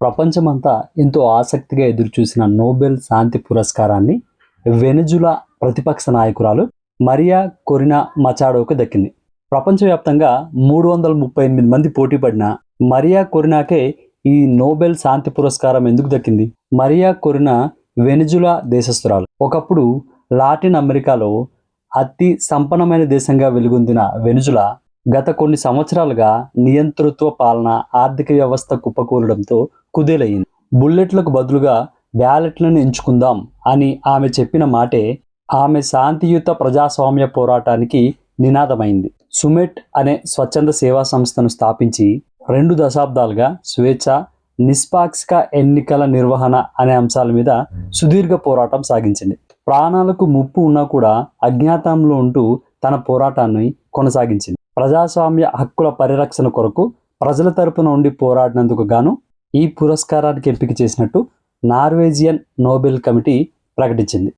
ప్రపంచమంతా ఎంతో ఆసక్తిగా ఎదురుచూసిన నోబెల్ శాంతి పురస్కారాన్ని వెనుజులా ప్రతిపక్ష నాయకురాలు మరియా కొరినా మచాడోకు దక్కింది. ప్రపంచవ్యాప్తంగా మూడు వందల ముప్పై ఎనిమిది మంది పోటీ పడిన మరియా కొరినాకే ఈ నోబెల్ శాంతి పురస్కారం ఎందుకు దక్కింది? మరియా కొరినా వెనుజులా దేశస్థురాలు. ఒకప్పుడు లాటిన్ అమెరికాలో అతి సంపన్నమైన దేశంగా వెలుగొందిన వెనుజులా గత కొన్ని సంవత్సరాలుగా నియంతృత్వ పాలన ఆర్థిక వ్యవస్థ కుప్పకూలడంతో కుదేలయ్యింది బుల్లెట్లకు బదులుగా బ్యాలెట్లను ఎంచుకుందాం అని ఆమె చెప్పిన మాటే ఆమె శాంతియుత ప్రజాస్వామ్య పోరాటానికి నినాదమైంది. సుమెట్ అనే స్వచ్ఛంద సేవా సంస్థను స్థాపించి రెండు దశాబ్దాలుగా స్వేచ్ఛ నిష్పాక్షిక ఎన్నికల నిర్వహణ అనే అంశాల మీద సుదీర్ఘ పోరాటం సాగించింది. ప్రాణాలకు ముప్పు ఉన్నా కూడా అజ్ఞాతంలో ఉంటూ తన పోరాటాన్ని కొనసాగించింది. ప్రజాస్వామ్య హక్కుల పరిరక్షణ కొరకు ప్రజల తరపున ఉండి పోరాడినందుకు గాను ఈ పురస్కారానికి ఎంపిక చేసినట్టు నార్వేజియన్ నోబెల్ కమిటీ ప్రకటించింది.